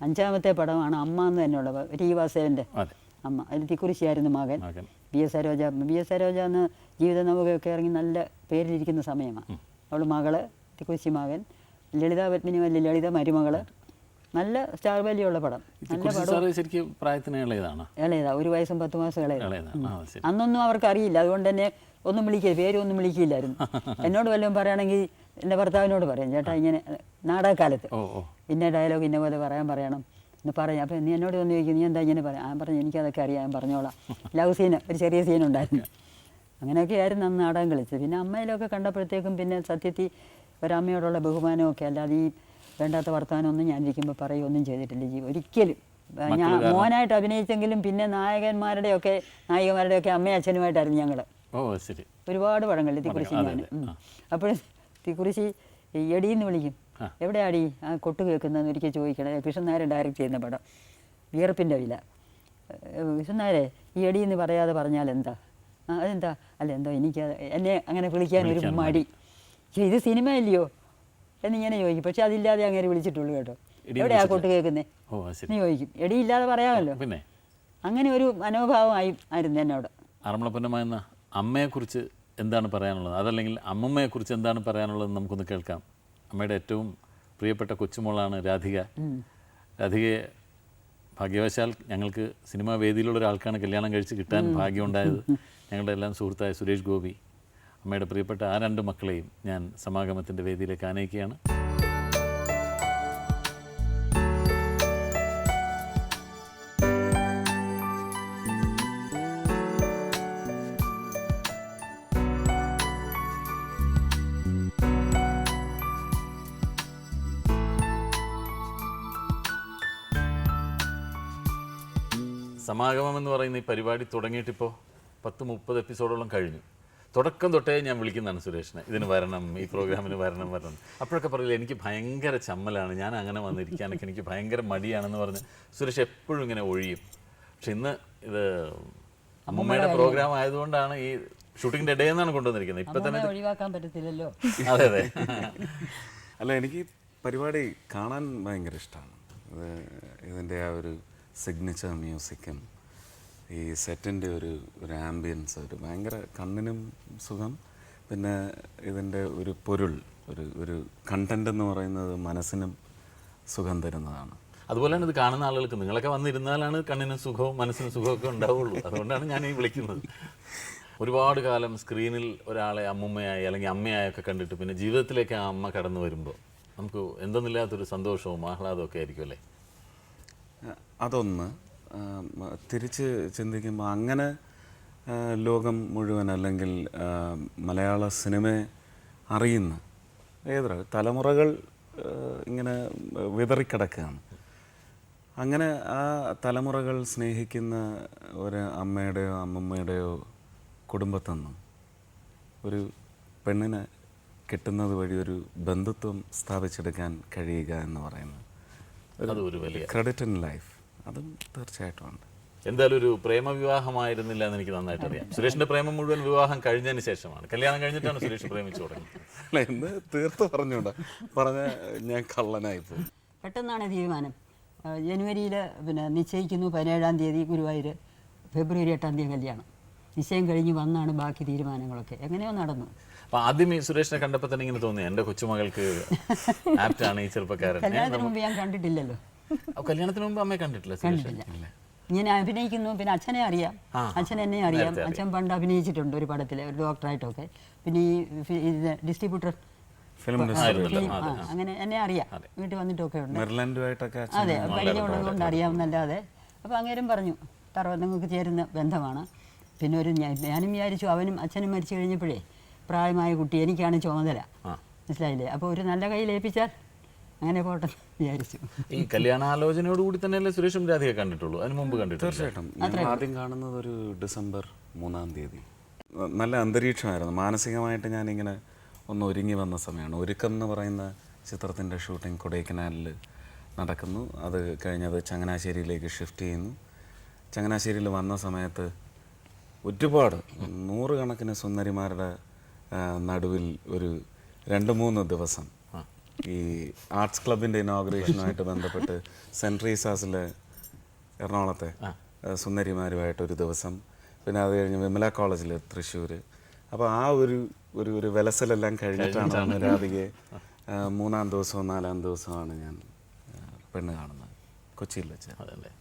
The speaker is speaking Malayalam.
അഞ്ചാമത്തെ പടമാണ് അമ്മ എന്ന് തന്നെയുള്ള ടി വാസവന്റെ അമ്മ. അതിൽ മകൻ. B S Saroja B S Saroja എന്ന് ജീവിത നമുക്കൊക്കെ ഇറങ്ങി നല്ല പേരിലിരിക്കുന്ന സമയമാണ്. അവൾ മകൾ തിക്കുറിശി മകൻ ലളിത പത്മിനി വല്യ ലളിത മരുമകൾ. നല്ല സ്റ്റാർ വാല്യുള്ള പടം. നല്ല പടം സാറ് ശരിക്കും പ്രായത്തിന് ഇളയതാണ്. ഇളയതാ. ഒരു വയസ്സും പത്ത് മാസം ഇളയ ഇളയതാണ്. അന്നൊന്നും അവർക്ക് അറിയില്ല അതുകൊണ്ട് തന്നെ ഒന്നും വിളിക്കില്ല പേരൊന്നും വിളിക്കില്ലായിരുന്നു. എന്നോട് വല്ലതും പറയുകയാണെങ്കിൽ എന്റെ ഭർത്താവിനോട് പറയും ചേട്ടാ ഇങ്ങനെ നാടകക്കാലത്ത് ഇന്ന ഡയലോഗ് ഇന്ന പോലെ പറയാൻ പറയണം. എന്ന് പറയാം. അപ്പോൾ നീ എന്നോട് വന്ന് ചോദിക്കും നീ എന്താ ഇങ്ങനെ പറയാം ഞാൻ പറഞ്ഞു എനിക്കതൊക്കെ അറിയാം ഞാൻ പറഞ്ഞോളാം. ലവ് സീന് ഒരു ചെറിയ സീൻ ഉണ്ടായിരുന്നു. അങ്ങനെയൊക്കെ ആയിരുന്നു അന്ന് നാടകം കളിച്ചത്. പിന്നെ അമ്മയിലൊക്കെ കണ്ടപ്പോഴത്തേക്കും പിന്നെ സത്യത്തിൽ ഒരമ്മയോടുള്ള ബഹുമാനമൊക്കെ അല്ലാതെ ഈ വേണ്ടാത്ത വർത്തമാനമൊന്നും ഞാനിരിക്കുമ്പോൾ പറയുകയൊന്നും ചെയ്തിട്ടില്ല. ജീവ ഒരിക്കലും. ഞാൻ മോനായിട്ട് അഭിനയിച്ചെങ്കിലും പിന്നെ നായകന്മാരുടെയൊക്കെ നായികമാരുടെയൊക്കെ അമ്മയും അച്ഛനുമായിട്ടായിരുന്നു ഞങ്ങൾ ഒരുപാട് പടങ്ങളിൽ അതെ, ഞാൻ അതെ. അപ്പോഴും തിക്കുറിശി എടീന്ന് വിളിക്കും. എവിടെ അടി ആ കൊട്ട് കേൾക്കുന്നതെന്ന് ഒരിക്കൽ ചോദിക്കണം. കൃഷ്ണൻ നായർ ഡയറക്റ്റ് ചെയ്യുന്ന പടം. വിയർപ്പിന്റെ വില. ഏഹ് കൃഷ്ണൻ നായരെ ഈ എടീന്ന് പറയാതെ പറഞ്ഞാൽ എന്താ? ആ അതെന്താ? അല്ല എന്തോ എനിക്ക് എന്നെ അങ്ങനെ വിളിക്കാൻ ഒരു മടി. ഇത് സിനിമ ഇല്ലയോ എന്നിങ്ങനെ ചോദിക്കും. പക്ഷെ അതില്ലാതെ അങ്ങനെ വിളിച്ചിട്ടുള്ളൂ കേട്ടോ. എവിടെയാ കൊട്ട് കേൾക്കുന്നേ? നീ ചോദിക്കും. എടി ഇല്ലാതെ പറയാമല്ലോ പിന്നെ? അങ്ങനെ ഒരു മനോഭാവമായി ആയിരുന്നു എന്നോട്. എന്ന അമ്മയെക്കുറിച്ച് എന്താണ് പറയാനുള്ളത്? അതല്ലെങ്കിൽ അമ്മമ്മയെക്കുറിച്ച് എന്താണ് പറയാനുള്ളത് നമുക്കൊന്ന് കേൾക്കാം. അമ്മയുടെ ഏറ്റവും പ്രിയപ്പെട്ട കൊച്ചുമോളാണ് രാധിക. രാധികയെ ഭാഗ്യവശാൽ ഞങ്ങൾക്ക് സിനിമാ വേദിയിലുള്ള ഒരാൾക്കാണ് കല്യാണം കഴിച്ച് കിട്ടാൻ ഭാഗ്യമുണ്ടായത്. ഞങ്ങളുടെ എല്ലാം സുഹൃത്തായ സുരേഷ് ഗോപി. അമ്മയുടെ പ്രിയപ്പെട്ട ആ രണ്ട് മക്കളെയും ഞാൻ സമാഗമത്തിന്റെ വേദിയിലേക്ക് ആനയിക്കുകയാണ്. സമാഗമം എന്ന് പറയുന്ന ഈ പരിപാടി തുടങ്ങിയിട്ടിപ്പോൾ പത്ത് മുപ്പത് എപ്പിസോഡോളം കഴിഞ്ഞു. തുടക്കം തൊട്ടേ ഞാൻ വിളിക്കുന്നതാണ് സുരേഷിനെ. ഇതിന് വരണം ഈ പ്രോഗ്രാമിന് വരണം വരണം. അപ്പോഴൊക്കെ പറയില്ല എനിക്ക് ഭയങ്കര ചമ്മലാണ്. ഞാൻ അങ്ങനെ വന്നിരിക്കാനൊക്കെ എനിക്ക് ഭയങ്കര മടിയാണെന്ന് പറഞ്ഞ് സുരേഷ് എപ്പോഴും ഇങ്ങനെ ഒഴിയും. പക്ഷെ ഇന്ന് ഇത് അമ്മമ്മയുടെ പ്രോഗ്രാം ആയതുകൊണ്ടാണ് ഈ ഷൂട്ടിങ്ങിന്റെ ഇടയിൽ നിന്നാണ് കൊണ്ടുവന്നിരിക്കുന്നത്. ഇപ്പൊ തന്നെ ഒഴിവാക്കാൻ പറ്റത്തില്ലല്ലോ. അതെ അതെ. അല്ല എനിക്ക് പരിപാടി കാണാൻ ഭയങ്കര ഇഷ്ടമാണ് ഇതിന്റെ ആ ഒരു സിഗ്നേച്ചർ മ്യൂസിക്കും ഈ സെറ്റിന്റെ ഒരു ഒരു ആംബിയൻസ് ഒരു ഭയങ്കര കണ്ണിനും സുഖം. പിന്നെ ഇതിന്റെ ഒരു പൊരുൾ ഒരു ഒരു കണ്ടന്റ് എന്ന് പറയുന്നത് മനസ്സിനും സുഖം തരുന്നതാണ്. അതുപോലെ അതുപോലെയാണ് ഇത് കാണുന്ന ആളുകൾക്ക്. നിങ്ങളൊക്കെ വന്നിരുന്നാലാണ് കണ്ണിനും സുഖവും മനസ്സിനും സുഖമൊക്കെ ഉണ്ടാവുള്ളൂ. അതുകൊണ്ടാണ് ഞാൻ ഈ വിളിക്കുന്നത്. ഒരുപാട് കാലം സ്ക്രീനിൽ ഒരാളെ അമ്മുമ്മയായി അല്ലെങ്കിൽ അമ്മയായൊക്കെ കണ്ടിട്ട് പിന്നെ ജീവിതത്തിലേക്ക് ആ അമ്മ കടന്നു വരുമ്പോൾ നമുക്ക് എന്തെന്നില്ലാത്തൊരു സന്തോഷവും ആഹ്ലാദവും ഒക്കെ ആയിരിക്കും അല്ലേ? അതൊന്ന് തിരിച്ച് ചിന്തിക്കുമ്പോൾ അങ്ങനെ ലോകം മുഴുവൻ അല്ലെങ്കിൽ മലയാള സിനിമയെ അറിയുന്ന ഏതൊരു തലമുറകൾ ഇങ്ങനെ വിതറിക്കിടക്കുകയാണ്. അങ്ങനെ ആ തലമുറകൾ സ്നേഹിക്കുന്ന ഒരു അമ്മയുടെയോ അമ്മമ്മയുടെയോ കുടുംബത്തിൽ നിന്നും ഒരു പെണ്ണിനെ കിട്ടുന്നത് വഴി ഒരു ബന്ധുത്വം സ്ഥാപിച്ചെടുക്കാൻ കഴിയുക എന്ന് പറയുന്നത് അത് ഒരു വലിയ ക്രെഡിറ്റ് ഇൻ ലൈഫ് അതും തീർച്ചയായിട്ടും ഉണ്ട്. എന്തായാലും ഒരു പ്രേമ വിവാഹമായിരുന്നില്ല എന്ന് എനിക്ക് നന്നായിട്ട് അറിയാം സുരേഷിന്റെ പ്രേമം മുഴുവൻ വിവാഹം കഴിഞ്ഞതിന് ശേഷമാണ്. കല്യാണം കഴിഞ്ഞിട്ടാണ് സുരേഷ് പ്രേമിച്ചു തുടങ്ങിയത് അല്ല എന്ന് തീർത്ത് പറഞ്ഞൂടാ പറഞ്ഞ ഞാൻ കള്ളനായി പെട്ടെന്നാണ് തീരുമാനം. ജനുവരിയിൽ പിന്നെ നിശ്ചയിക്കുന്നു പതിനേഴാം തീയതി ഗുരുവായൂർ ഫെബ്രുവരി എട്ടാം തീയതി കല്യാണം. നിശ്ചയം കഴിഞ്ഞ് വന്നാണ് ബാക്കി തീരുമാനങ്ങളൊക്കെ. എങ്ങനെയോ നടന്നു. അപ്പൊ ആദ്യം ഈ സുരേഷിനെ കണ്ടപ്പോൾ തന്നെ ഇങ്ങനെ തോന്നി എന്റെ കൊച്ചുമകൾക്ക് ആപ്റ്റാണ് ഈ ചെറുപ്പക്കാരൻ. കല്യാണത്തിന് മുമ്പ് ഞാൻ കണ്ടിട്ടില്ലല്ലോ. കല്യാണത്തിന് മുമ്പ് അമ്മയെ കണ്ടിട്ടില്ല സുരേഷ്? കണ്ടിട്ടില്ല. ഇങ്ങനെ അഭിനയിക്കുന്നു പിന്നെ അച്ഛനെ അറിയാം. അച്ഛൻ എന്നെ അറിയാം. അച്ഛൻ പണ്ട് അഭിനയിച്ചിട്ടുണ്ട് ഒരു പടത്തിൽ ഒരു ഡോക്ടറായിട്ടൊക്കെ. പിന്നെ ഈ ഇത് ഡിസ്ട്രിബ്യൂട്ടർ അങ്ങനെ എന്നെ അറിയാം. വീട്ടിൽ വന്നിട്ടൊക്കെ ഉണ്ട്. അതെ പരിചയമുള്ളത് കൊണ്ട് അറിയാവുന്നല്ലാതെ. അപ്പോൾ അങ്ങേരും പറഞ്ഞു തറവ നിങ്ങൾക്ക് ചേരുന്ന ബന്ധമാണ്. പിന്നെ ഒരു ഞാൻ- ഞാനും വിചാരിച്ചു അവനും അച്ഛനും മരിച്ചു കഴിഞ്ഞപ്പോഴേ പ്രായമായ കുട്ടി എനിക്കാണ് ചുമതല. മനസ്സിലായില്ലേ? അപ്പോൾ ഒരു നല്ല കയ്യിൽ ഏൽപ്പിച്ചാൽ അങ്ങനെ പോട്ടെ വിചാരിച്ചു. ഈ കല്യാണാലോചനയോട് കൂടി തന്നെയല്ലേ സുരേഷും രാധിക കണ്ടിട്ടുള്ളൂ? അതിന് മുമ്പ് കണ്ടിട്ടുണ്ട് തീർച്ചയായിട്ടും. ഞങ്ങൾ ആദ്യം കാണുന്നത് ഒരു ഡിസംബർ മൂന്നാം തീയതി. നല്ല അന്തരീക്ഷമായിരുന്നു. മാനസികമായിട്ട് ഞാനിങ്ങനെ ഒന്ന് ഒരുങ്ങി വന്ന സമയമാണ്. ഒരുക്കം എന്ന് പറയുന്ന ചിത്രത്തിന്റെ ഷൂട്ടിംഗ് കൊടൈക്കനാലിൽ നടക്കുന്നു. അത് കഴിഞ്ഞത് ചങ്ങനാശ്ശേരിയിലേക്ക് ഷിഫ്റ്റ് ചെയ്യുന്നു. ചങ്ങനാശ്ശേരിയിൽ വന്ന സമയത്ത് ഒരുപാട് നൂറുകണക്കിന് സുന്ദരിമാരുടെ നടുവിൽ ഒരു രണ്ട് മൂന്ന് ദിവസം ഈ ആർട്സ് ക്ലബിന്റെ ഇനോഗ്രേഷനുമായിട്ട് ബന്ധപ്പെട്ട് സെന്റ് റീസാസിലെ എറണാകുളത്തെ സുന്ദരിമാരുമായിട്ട് ഒരു ദിവസം. പിന്നെ അത് കഴിഞ്ഞ് വിമല കോളേജിൽ തൃശ്ശൂർ അപ്പോൾ ആ ഒരു ഒരു ഒരു വിലസലെല്ലാം കഴിഞ്ഞിട്ടാണ് രാധികയെ മൂന്നാം ദിവസവും നാലാം ദിവസമാണ് ഞാൻ പെണ്ണ് കാണുന്നത്. കൊച്ചിയിൽ വെച്ച്. അതല്ലേ?